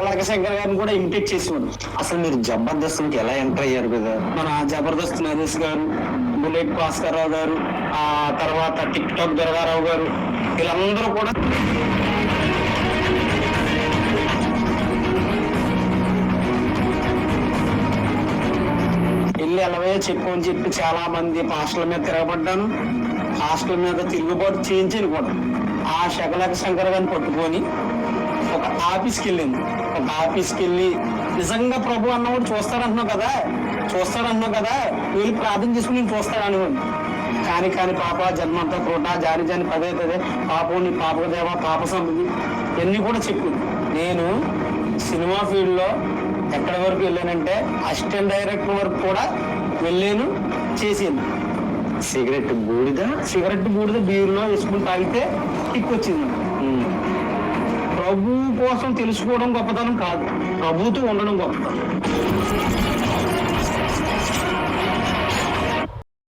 అలాగే శంకర్ గారిని కూడా ఇమిటేట్ చేసేవాడు. అసలు మీరు జబర్దస్త్కి ఎలా ఎంటర్ అయ్యారు కదా? మన జబర్దస్త్ నరేష్ గారు బుల్లెట్ భాస్కర్ రావు గారు ఆ తర్వాత టిక్ టాక్ దుర్గారావు గారు వీళ్ళందరూ కూడా వెళ్ళి ఎలవే చెప్పు అని చెప్పి చాలా మంది హాస్టల్ మీద తిరగబడ్డాను. హాస్టల్ మీద తిరుగుబాటు చేయించాను కూడా. ఆ శకలక శంకర్ గారిని పట్టుకొని ఒక ఆఫీస్కి వెళ్ళింది ఒక ఆఫీస్కి వెళ్ళి నిజంగా ప్రభు అన్నవాడు చూస్తాడంటున్నావు కదా? చూస్తాడంటున్నావు కదా? వెళ్ళి ప్రార్థన చేసుకుని నేను చూస్తాడనివాడు కాని కాని పాప జన్మంతా పూట జాని జాని పదే పదే పాపం నీ పాపదేవ పాప సమితి ఇవన్నీ కూడా చెప్పు నేను సినిమా ఫీల్డ్లో ఎక్కడి వరకు వెళ్ళానంటే అసిస్టెంట్ డైరెక్టర్ వరకు కూడా వెళ్ళాను చేసాను సిగరెట్ బూడిద? సిగరెట్ బూడిద బీరులో వేసుకుని తాగితే కిక్ వచ్చింది. ప్రభు కోసం తెలుసుకోవడం గొప్పతనం కాదు. ప్రభుతో ఉండడం గొప్పతనం.